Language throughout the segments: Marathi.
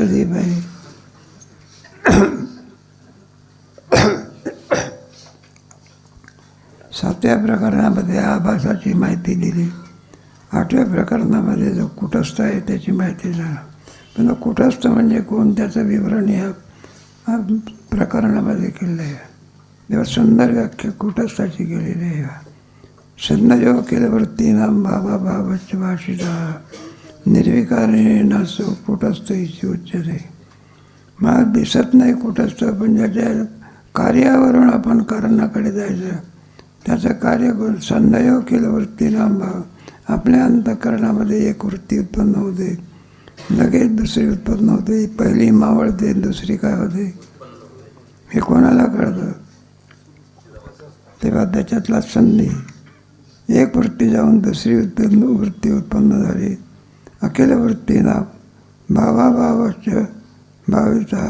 दीप आहे। सातव्या प्रकरणामध्ये आभासाची माहिती दिली. आठव्या प्रकरणामध्ये जो कुटस्थ आहे त्याची माहिती झाला. पण कुटस्थ म्हणजे कोण त्याचं विवरण या या प्रकरणामध्ये केलं आहे. तेव्हा सुंदर व्याख्या कुटस्थाची केलेली आहे. सन्नजो केलवृत्ती नाम बाबा बाबच भाषिता निर्विकारे नसो कुटस्थ इची उच्चते मग दिसत नाही कुटस्थ पण ज्याच्या कार्यावरून आपण कारणाकडे जायचं त्याचं कार्य करून संदयोग केलं वृत्ती नाम भाव आपल्या अंतकरणामध्ये एक वृत्ती उत्पन्न होते लगेच दुसरी उत्पन्न होते पहिली मावळते दुसरी काय होते हे कोणाला कळतं तेव्हा त्याच्यातला संधी एक वृत्ती जाऊन दुसरी उत्पन्न वृत्ती उत्पन्न झाली. अखिल वृत्तीना भावाभावाच भाविता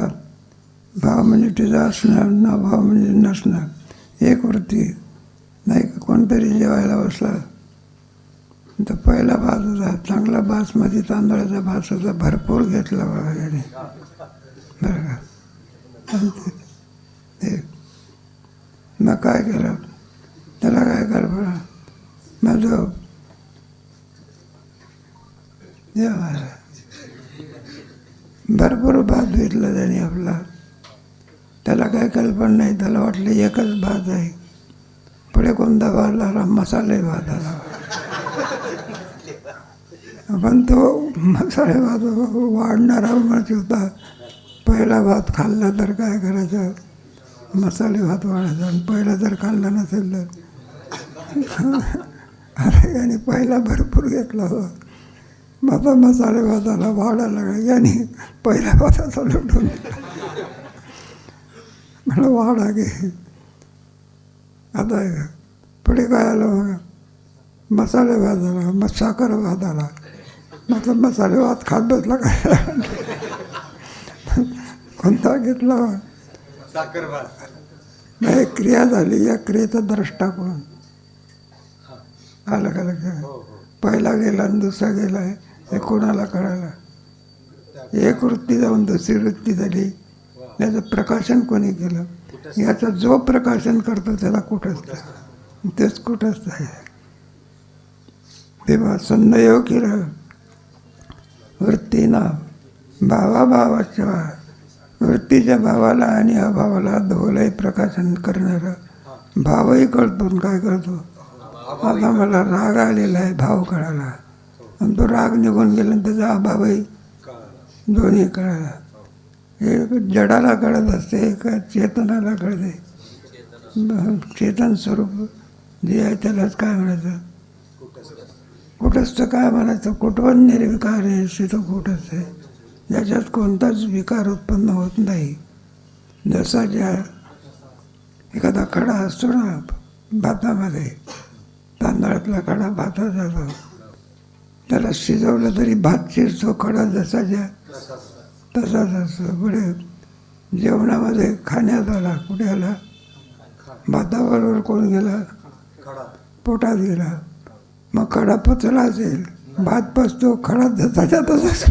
भाव म्हणजे तिचा असणं ना भाव म्हणजे नसणं एक वृत्ती नाही का? कोणतरी जेवायला बसला. तर पहिला भात होता चांगला बासमती म्हणजे तांदळाचा भात होता भरपूर घेतला बघा याने. बरं का? मग काय केलं? त्याला काय कल्पना माझं जेवायला भरपूर भात घेतला त्याने आपला. त्याला काय कल्पना नाही त्याला वाटलं एकच भात आहे. पुढे कोणता भात आला? मसाले भात आला. पण तो मसाले भात वाढणारा म्हणत होता. पहिला भात खाल्ला तर काय करायचं? मसाले भात वाढायचा आणि पहिला जर खाल्ला नसेल तर. याने पहिला भरपूर घेतला होता. आता मसाले भाताला वाढायला लागला. याने पहिल्या भाताचा लुटून मला वाढा घे आता पुढे काय आलं मग मसाले भात आला मग साखर भात आला मग मसाले भात खात बसला काय कोणता घेतला? साखर भात. मग एक क्रिया झाली. या क्रियेचा द्रष्टा कोण आलं का लक्षात? पहिला गेला आणि दुसरा गेला हे. कोणाला कळायला एक वृत्ती जाऊन दुसरी वृत्ती झाली. याचं प्रकाशन कोणी केलं? याचा जो प्रकाशन करतो त्याला कुठंच तेच कुठंच आहे? तेव्हा संदयोग केलं वृत्तीना भावा भावाच्या वृत्तीच्या भावाला आणि अभावाला दोघंलाही प्रकाशन करणारं भावही कळतो आणि काय करतो आता मला राग आलेला आहे भाव कळाला. आणि तो राग निघून गेला त्याचा अभावही दोन्ही कळाला. हे जडाला कळत असते का चेतनाला कळते चेतन स्वरूप जे आहे त्यालाच काय म्हणायचं? कुठंच काय म्हणायचं? कुठवण निर्विकार आहे असे कुठंच आहे. ज्याच्यात कोणताच विकार उत्पन्न होत नाही. जसा ज्या एखादा खडा असतो ना भातामध्ये तांदळातला खडा भाताचा जातो त्याला शिजवलं तरी भात शिरतो खडा जसा ज्या तसाच असतो पुढे जेवणामध्ये खाण्यात आला. कुठे आला? भाताबरोबर कोण गेला? पोटात गेला. मग खडा पचला असेल भात पचतो खडा जसाच्या तसाच.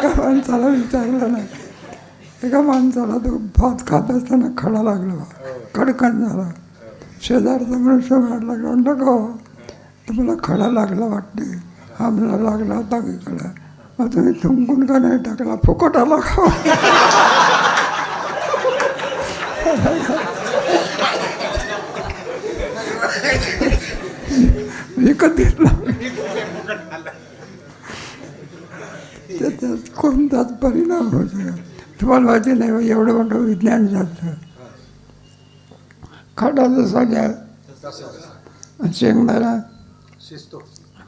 एका माणसाला विचारलं नाही एका माणसाला तो भात खात असताना खडा लागला? कडकण झाला शेजारचा मनुष्य म्हणायला लागला म्हणलं का तुम्हाला खडा लागला वाटते हा मला लागला होता की खडा मग तुम्ही थुंकून का नाही टाकला फुकट आला का विकत घेतला त्याच्यात कोणताच परिणाम होत. तुम्हाला माहिती नाही बा, एवढं मोठं विज्ञान झालं. खडा जसा घ्या आणि शेंगदाणा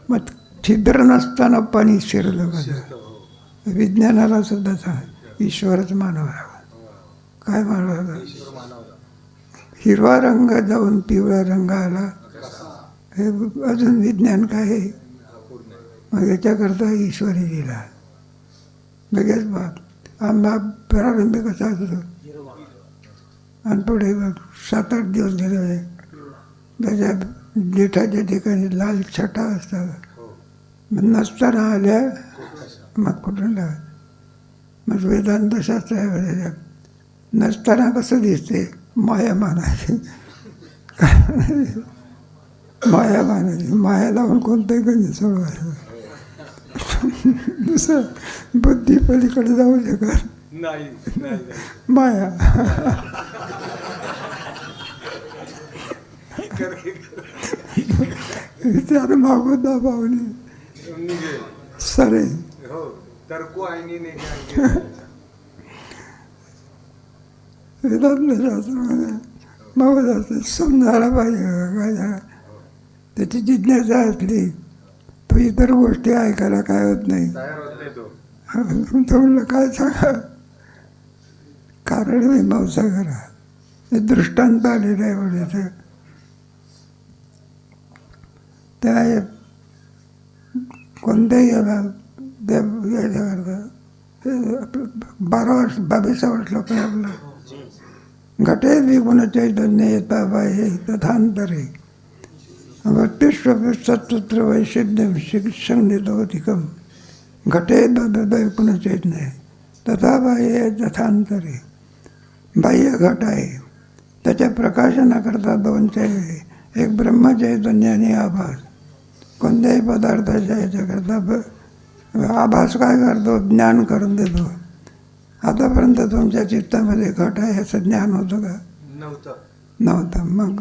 मग छिद्र नसताना पाणी शिरलं कसं विज्ञानाला सुद्धा ईश्वरच मानवा काय मानवा हिरवा रंग जाऊन पिवळा रंग आला हे अजून विज्ञान काय? आहे मग याच्याकरता ईश्वरी दिला लगेच बाप आंबा प्रारंभी कसा असतो? आणि पुढे मग सात आठ दिवस गेले त्याच्या देठाच्या ठिकाणी लाल छटा असतात. मग नसताना आल्या मग कुठून लावत मग वेदांत शास्त्र आहे त्याच्यात. नसताना कसं दिसते? माया मानायची. काय माया मानाची माया लावून कोणतंही गणित सोडवायचं. दुसरं बुद्धी पलीकडे जाऊ शकत नाही. माया. विचार मागून दाबावली. सरे. हो? वेदांत शास्त्रामध्ये मग समजायला पाहिजे. काय त्याची जिज्ञासा असली. तो इतर गोष्टी ऐकायला काय होत नाही. तो. म्हणलं काय सांगा? कारण मीमांसा करा हे दृष्टांत आलेलं आहे म्हणायचं त्या कोणत्याही याला त्या याच्याकरता हे आपलं बारा वर्ष बावीसा वर्ष लोक आपलं घटे विगुण चैतन्य येता बाह्य तथांतरे. सत्तर वैशिष्ट्य शिक्षण अधिकम घटे दैकुण चैतन्य तथा बाह्य तथांतरे बाह्य घट आहे त्याच्या प्रकाशनाकरता दोन चैतन्य एक ब्रह्मचैतन्य आणि आभास। कोणत्याही पदार्थाच्या याच्याकरता आभास काय करतो? ज्ञान करून देतो। आतापर्यंत तुमच्या चित्तामध्ये घट आहे याचं ज्ञान होतं का? नव्हतं. नव्हतं. मग?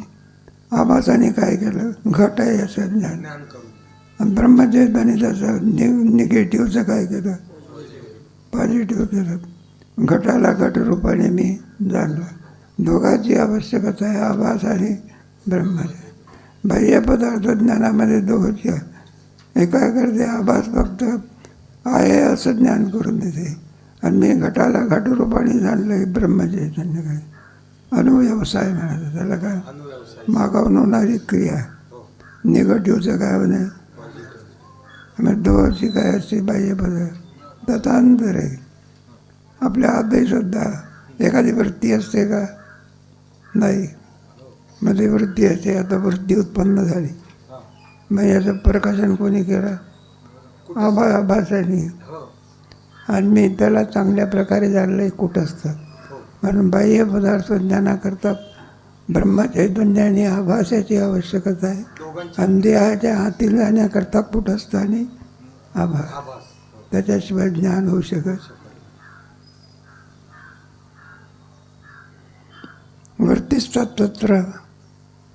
आभासाने काय केलं? घट आहे असं ज्ञान. ज्ञान आणि त्याचं नि निगेटिव्हचं काय केलं? पॉझिटिव्ह केलं. घटाला घटरूपाने मी जाणलं. दोघांची आवश्यकता आहे आभास आणि ब्रह्मचय बाह्य पदार्थ ज्ञानामध्ये दोघंची एका करते? आभास फक्त आहे असं ज्ञान करून देते. आणि मी घटाला घटरूपाने जाणलं आहे. ब्रह्मचैतन्य काय अनुव्यवसाय म्हणायचं त्याला काय? अनुव्यवसाय मागावून होणारी क्रिया. हो निगेटिव्हचं काय होणे मग दोघांची काय असते बाह्य पदार्थ तथांतर आहे. आपल्या आतही सुद्धा. एखादी वृत्ती असते का? नाही. मग ती वृत्ती असते. आता वृत्ती उत्पन्न झाली. मग याचं प्रकाशन कोणी केलं? आभा आभासाने. आणि मी त्याला चांगल्या प्रकारे जाणलं कुठं असतं म्हणून बाह्य पदार्थ ज्ञानाकरता ब्रह्मचैतन्य आणि आभासाची आवश्यकता आहे. आणि देहाच्या हाती जाण्याकरता आभास आभास हो. त्याच्याशिवाय ज्ञान होऊ शकत वृत्तीस्तत्र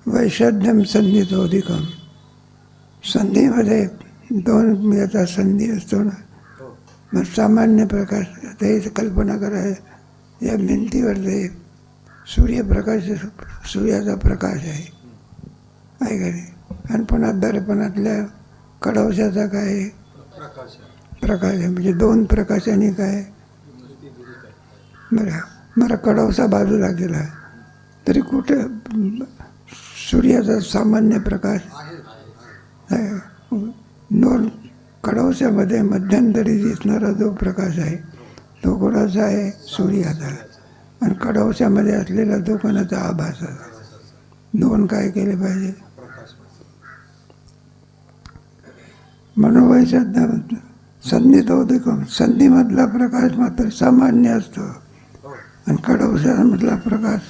वैषध्यम संधीतोधिकम संधीमध्ये दोन याचा संधी असतो ना. हो. मग सामान्य प्रकाश ही कल्पना करा या भिंतीवर ते सूर्यप्रकाश सूर्याचा प्रकाश आहे. आहे का नाही? आणि पुन्हा दर्पणातल्या कडवशाचा काय प्रकाश आहे. म्हणजे दोन प्रकाशाने काय बरं मला कडवसा बाजूला गेला. तरी कुठं? सूर्याचा सामान्य प्रकाश? आहे. दोन कडवशामध्ये मध्यंतरी दिसणारा जो प्रकाश आहे तो कोणाचा आहे? सूर्याचा. आणि कडवशामध्ये असलेला तो कोणाचा दोन काय केले पाहिजे? प्रकाश मनोवैषध्य संधीत उदिकम संधीमधला प्रकाश मात्र सामान्य असतो. आणि कडवशामधला प्रकाश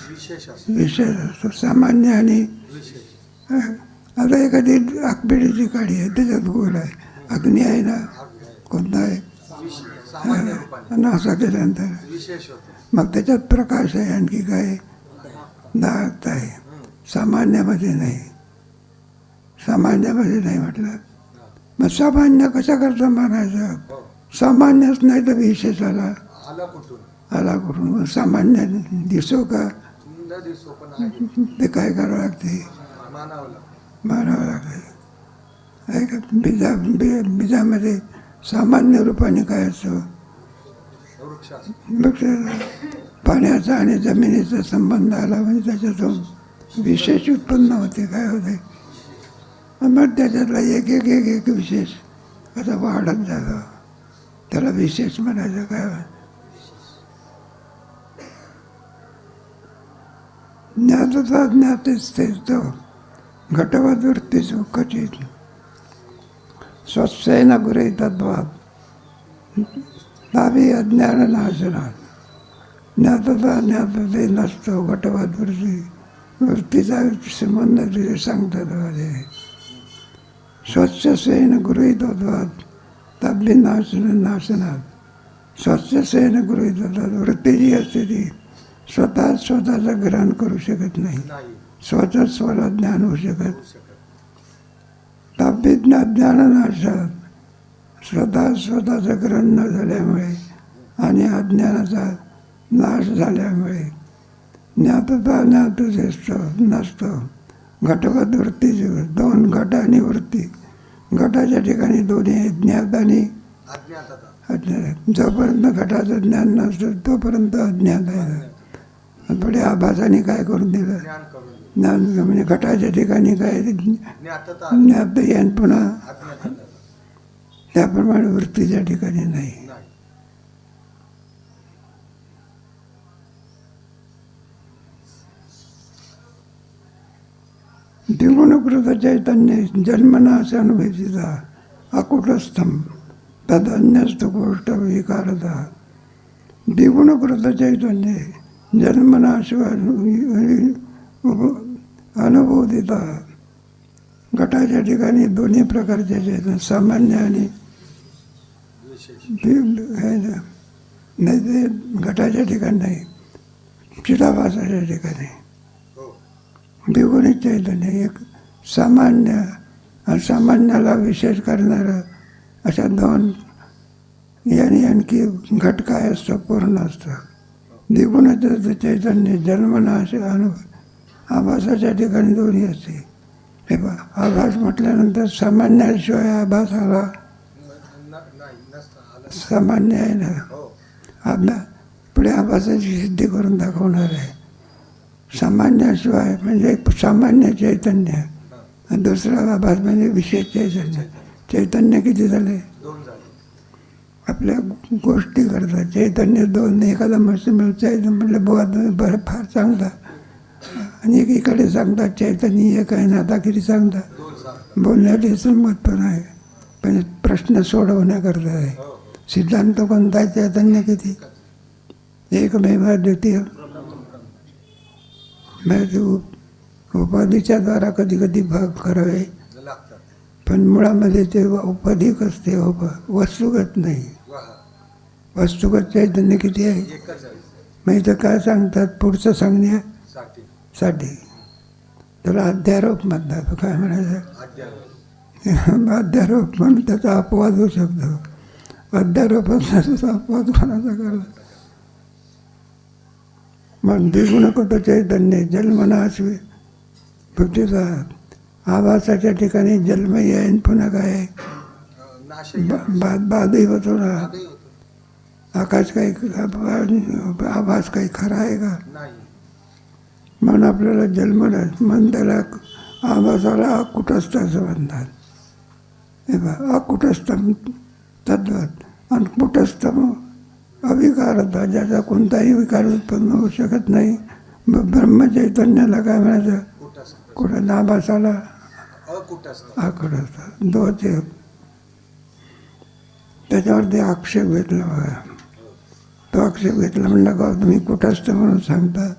विशेष असतो. सामान्य आणि आता एखादी आकबिडीची काडी आहे त्याच्यात गोल आहे. अग्नी आहे ना? कोणता आहे? आणि असा केल्यानंतर विशेष होतो. मग त्याच्यात प्रकाश आहे आणखी काय? दाट आहे. सामान्यामध्ये नाही. सामान्यामध्ये नाही म्हटलं. मग सामान्य कशा करता हो सामान्यच नाही तर विशेषाला आला. कुठून? आला मग सामान्य दिसो का? ते काय करावं लागते? मानावं लागतं. बीजा बीजामध्ये सामान्य रूपाने काय असतं? वृक्ष पाण्याचा आणि जमिनीचा संबंध आला म्हणजे त्याच्यातून विशेष उत्पन्न होते काय होते? मग त्याच्यातला एक एक एक एक विशेष असं वाढत जातो. त्याला विशेष म्हणायचं काय? ज्ञातचा ज्ञातेच तेच तो घटवदवृत्तीच क्वचित स्वस्येन गुरैतद्वाद नाभी अज्ञान नाशनात ज्ञातता ज्ञातते नसतो घटवद वृत्ती. वृत्तीचा संबंध तिथे सांगतात मध्ये स्वच्छसेन गृहीतोद्वाद तब्बी नाशन नाशनात स्वच्छसेन गृहीतोद्वाद वृत्ती जी असते ती स्वतः स्वतःचं ग्रहण करू शकत नाही. स्वतः स्वला ज्ञान होऊ शकत. होऊ शकत ताब्य ज्ञानाशात स्वतः स्वतःचं ग्रहण न झाल्यामुळे आणि अज्ञानाचा नाश झाल्यामुळे ज्ञातता ज्ञात नसतो घटवत वृत्ती दोन घट आणि वृत्ती. घटाच्या ठिकाणी दोन्ही ज्ञात आणि अज्ञात. जोपर्यंत घटाचं ज्ञान नसतं तोपर्यंत अज्ञात आहे. पुढे आभासाने काय करून दिलं? ज्ञान म्हणजे घटाच्या ठिकाणी काय? ज्ञात येण पुन्हा. त्याप्रमाणे त्याप्रमाणे वृत्तीच्या ठिकाणी नाही. नाही द्विगुणकृत चैतन्य जन्मनाश अनुभूतीचा अकुटस्थम तदन्यस्त गोष्ट विकारता द्विगुणकृत चैतन्य अनुभव अनुभूतीता. गटाच्या ठिकाणी दोन्ही प्रकारचे चैतन्य सामान्य आणि हे नाही ते गटाच्या ठिकाणी नाही चिडाभासाच्या ठिकाणी हो राहिलं नाही. एक सामान्य आणि सामान्याला विशेष करणारं अशा दोन यांनी आणखी घट काय असतं पूर्ण असतं. द्विगुणाचं चैतन्य जन्मनाश अनुभव आभासाच्या ठिकाणी दोन्ही असते. हे बा आभास म्हटल्यानंतर सामान्याशिवाय आभास आला सामान्य आहे ना आपल्या पुढे आभासाची सिद्धी करून दाखवणार आहे. सामान्याशिवाय म्हणजे एक सामान्य चैतन्य. आणि दुसरा आभास म्हणजे विशेष चैतन्य. चैतन्य किती झाले? आपल्या गोष्टी करतात. चैतन्य दोन. एखादा मशीन चैतन्य म्हटलं बुवा तुम्ही बरं फार चांगला. आणि एकीकडे सांगतात चैतन्य एक आहे ना आता किती सांगतात. बोलण्याची संमत पण आहे. पण प्रश्न सोडवण्याकरता आहे. हो. सिद्धांत कोणता? चैतन्य किती? एकमेव द्वितीय उप- उपाधीच्या द्वारा कधी कधी भाग करावे. पण मुळामध्ये ते उपाधिक असते वस्तुगत नाही. वस्तुगत चैतन्य किती आहे? मग इथं काय सांगतात? पुढचं सांगण्यासाठी साठी. त्याला अध्यारोप म्हणतात. काय म्हणायचं? अध्यारोप म्हणून त्याचा अपवाद होऊ शकतो. अपवाद कोणाचा करला? मग द्विगुणकृत चैतन्य जन्मनाश पृथ्वीचा आभासाच्या ठिकाणी जन्म येईन पुन्हा काय? बाद बादही होतो ना? आकाश काही आभास काही खरा आहे का? म्हणून आपल्याला जन्मनाश मन त्याला आभासाला अकुटस्थ असं म्हणतात. हे बा अकुटस्थम तद्वत. आणि कुटस्थम अविकारता ज्याचा कोणताही विकार उत्पन्न होऊ शकत नाही. ब्रह्मचैतन्याला काय म्हणायचं कुठं नाभासाला आकडत दोचे. त्याच्यावरती आक्षेप घेतला बघा. तो आक्षेप घेतला म्हणला का तुम्ही कुठस्थ म्हणून सांगता.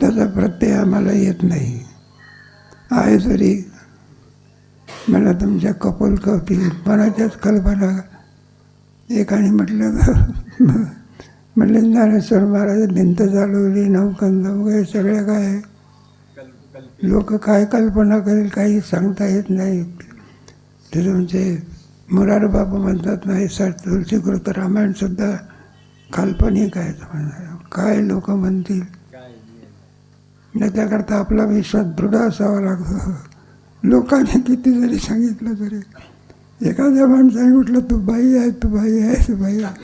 त्याचा प्रत्यय आम्हाला येत नाही. आहे तरी मला तुमच्या कपोल कवटी मनाच्याच कल्पना एकाने म्हटलं म्हटलं ज्ञानेश्वर महाराज भिंत चालवली नवकंद वगैरे सगळ्या काय लोक काय कल्पना करेल काही सांगता येत नाही. ते तुमचे मुरार बाबा म्हणतात नाही सर तुलसीकृत रामायणसुद्धा काल्पनिक आहे म्हणणार काय लोक म्हणतील? नाही त्याकरता आपला विश्वास दृढ असावा लागतो. लोकांनी किती जरी सांगितलं तरी. एखाद्या माणसाने म्हटलं तू बाई आहे तू बाई आहे तू बाई आहे.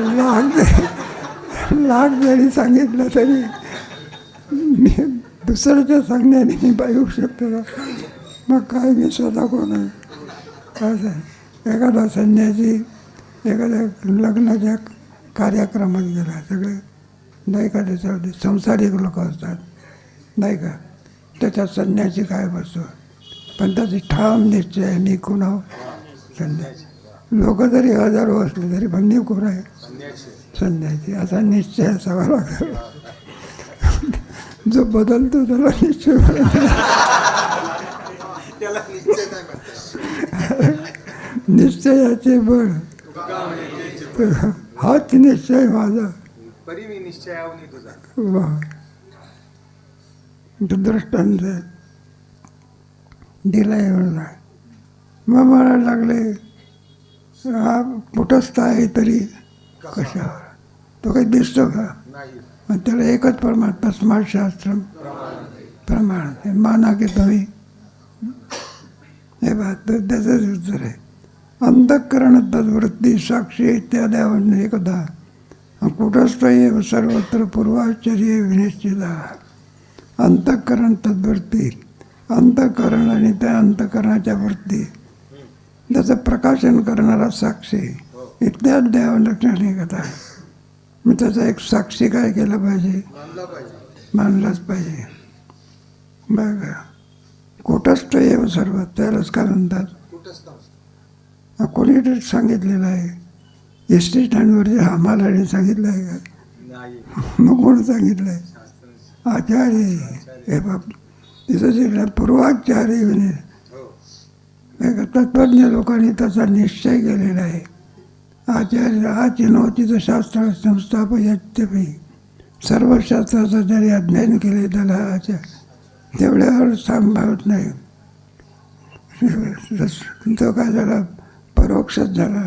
लाख जरी लाख जरी सांगितलं तरी मी दुसऱ्याच्या सांगण्याने मी पाहू शकतो का मग काय मी स्वतः कोण आहे? असं? आहे. एखादा संन्यासी एखाद्या लग्नाच्या कार्यक्रमात गेला सगळे नाही का त्याच्यामध्ये? संसारिक लोक असतात. नाही का? त्याच्यात संन्यासी काय बसतो? पण त्याची ठाम निश्चय आहे मी कोण आहो. संन्यासी. लोक जरी हजारो असले तरी पण मी कोण आहे. संन्यासी. संन्यासी असा निश्चय असावा लागेल. जो बदलतो त्याला निश्चय निश्चयाचे बळ. हाच निश्चय माझा. दृष्टांत दिला एवढा. मग म्हणायला लागले हा कुठंच आहे तरी कशावर? तो काही दिसतो का? मग त्याला एकच परमात्मा स्मार्टशास्त्र प्रमाण आहे. माना की तुम्ही हे बा तर त्याचंच उत्तर आहे. अंतःकरण तद्वृत्ती साक्षी इत्यादी एकदा. एव सर्वत्र पूर्वाश्चर्य विनिश्चिता अंतःकरण तद्वृत्ती अंतःकरण आणि त्या अंतःकरणाच्या वृत्ती त्याचं प्रकाशन करणारा साक्षी. इत्यादी देवलक्षणी कथा मग त्याचा एक साक्षी काय केला पाहिजे? मानला पाहिजे. मानलाच पाहिजे. बघा. कुटस्थ एव सर्व. त्यालाच काय म्हणतात? हा कोणी सांगितलेलं आहे. एस टी स्टँडवरच्या हमालाने सांगितलं आहे का? नाही. मग कोण सांगितलं आहे आचार्य हे बाप तिथं शिकला पूर्वाचार्य विने तत्वज्ञ लोकांनी त्याचा निश्चय केलेला आहे. आचार्य आचिनोचित शास्त्र संस्थापयत्यपी सर्व शास्त्राचं जरी अध्ययन केले त्याला आचार तेवढ्यावर सांभाळत नाही तो काय झाला परोक्षच झाला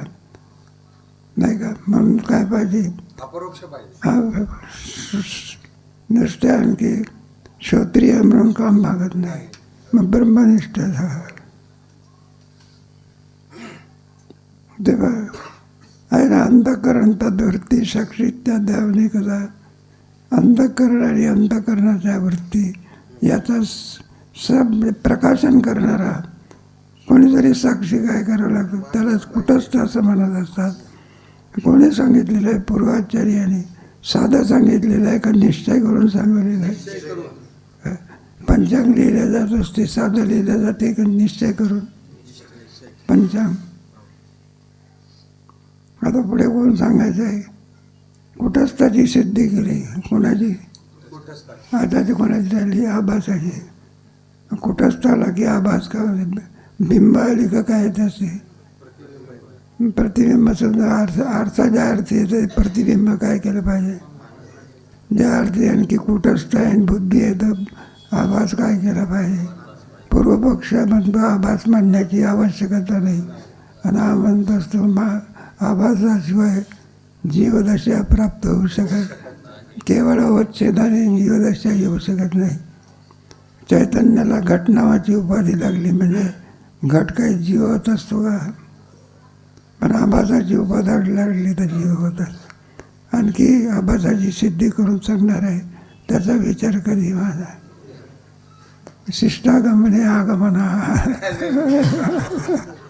नाही. का म्हणून काय पाहिजे अपरोक्ष पाहिजे हा नुसते आणखी श्रोत्रिय म्हणून काम भागत नाही. मग ब्रह्मनिष्ठ झाला. तेव्हा आहे ना अंधकरण तद्वृत्ती साक्षी इत्यादी कदा अंधकरण आणि अंधकरणाच्या वृत्ती याचा सब प्रकाशन करणारा कोणीतरी साक्षी काय करावं लागतं? त्यालाच कुठंच असं म्हणत असतात. कोणी सांगितलेलं आहे पूर्वाचार्याने साधं सांगितलेलं आहे का? निश्चय करून सांगलेलं आहे पंचांग लिहिल्या जात असते साधं लिहिलं जाते का? निश्चय करून. पंचांग. आता पुढे कोण सांगायचं आहे? कुठंच त्याची सिद्धी केली. कोणाची? आता ती कोणाची राहिली आभासाची. कुठंच त्याला की आभास का? बिंब आली का काय येत प्रतिबिंब समजा आरसा आरसा ज्या अर्थी येते प्रतिबिंब काय केलं पाहिजे? ज्या अर्थी आणखी कुटस्थ आहे आणि बुद्धी आहे तर आभास काय केला पाहिजे? पूर्वपक्ष म्हणतो आभास मांडण्याची आवश्यकता नाही. आणि हा म्हणत असतो मा आभासाशिवाय जीवदशा प्राप्त होऊ शकत केवळ अवच्छेदाने जीवदशा येऊ शकत नाही. चैतन्याला घट नावाची उपाधी लागली म्हणजे घट काही जीवत असतो का? पण आभासाची उपाधी लागली तर जीव होतात आणखी आभासाची सिद्धी करून सांगणार आहे त्याचा विचार कधी माझा? शिष्टागमने आगमना.